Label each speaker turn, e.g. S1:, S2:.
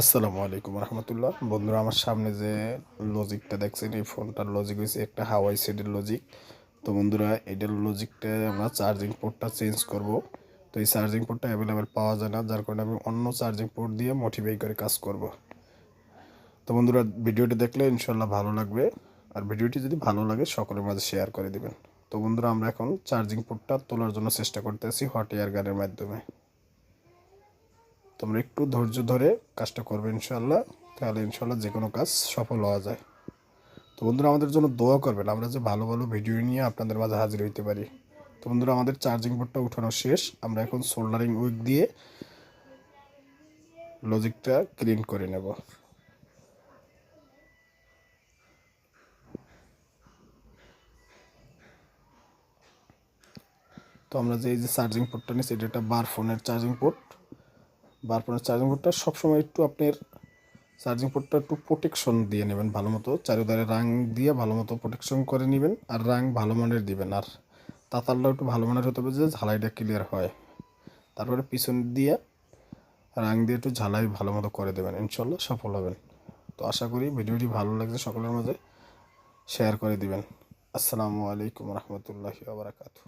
S1: আসসালামু আলাইকুম রহমতুল্লাহ। বন্ধুরা, আমার সামনে যে লজিকটা দেখছেন, এই ফোনটার লজিক হয়েছে একটা হাওয়াই সেটের লজিক তো বন্ধুরা, এটার লজিকটা আমরা চার্জিং পোর্টটা চেঞ্জ করব। তো এই চার্জিং পোর্টটা অ্যাভেলেবেল পাওয়া যায় না, যার কারণে আমি অন্য চার্জিং পোর্ট দিয়ে মোটিফাই করে কাজ করব। তো বন্ধুরা, ভিডিওটি দেখলে ইনশাল্লাহ ভালো লাগবে। আর ভিডিওটি যদি ভালো লাগে, সকলের মাঝে শেয়ার করে দিবেন। তো বন্ধুরা, আমরা এখন চার্জিং পোর্টটা তোলার জন্য চেষ্টা করতেছি হট এয়ার গানের মাধ্যমে। তোমরা একটু ধৈর্য ধরে কাজটা করবে ইনশাল্লাহ তাহলে ইনশাল্লাহ যে কোনো কাজ সফল হওয়া যায়। তো বন্ধুরা, আমাদের জন্য দোয়া করবেন। আমরা যে ভালো ভালো ভিডিও নিয়ে আপনাদের মাঝে হাজির হইতে পারি। তো বন্ধুরা, আমাদের চার্জিং বোর্ডটা উঠানো শেষ। আমরা এখন সোল্ডারিং উইক দিয়ে লজিকটা ক্লিন করে নেব। তো আমরা যে এই যে চার্জিং পোর্টটা নিচ্ছি এটা একটা বার ফোনের চার্জিং পোর্ট বার চার্জিং পোর্টটা সবসময় একটু আপনার চার্জিং পোর্টটা একটু প্রোটেকশন দিয়ে নেবেন ভালো মতো। চারিধারে রাং দিয়ে ভালো মতো প্রোটেকশন করে নেবেন আর রাং ভালো মানের দিবেন। আর তাতারটাও একটু ভালো মানের হতে হবে যে ঝালাইটা ক্লিয়ার হয়। তারপরে পিছন দিয়ে রাং দিয়ে একটু ঝালাই ভালো মতো করে দেবেন। ইনশাল্লাহ সফল হবেন। তো আশা করি ভিডিওটি ভালো লাগছে, সকলের মাঝে শেয়ার করে দিবেন। আসসালামু আলাইকুম রহমতুল্লাহি আবরাকাতু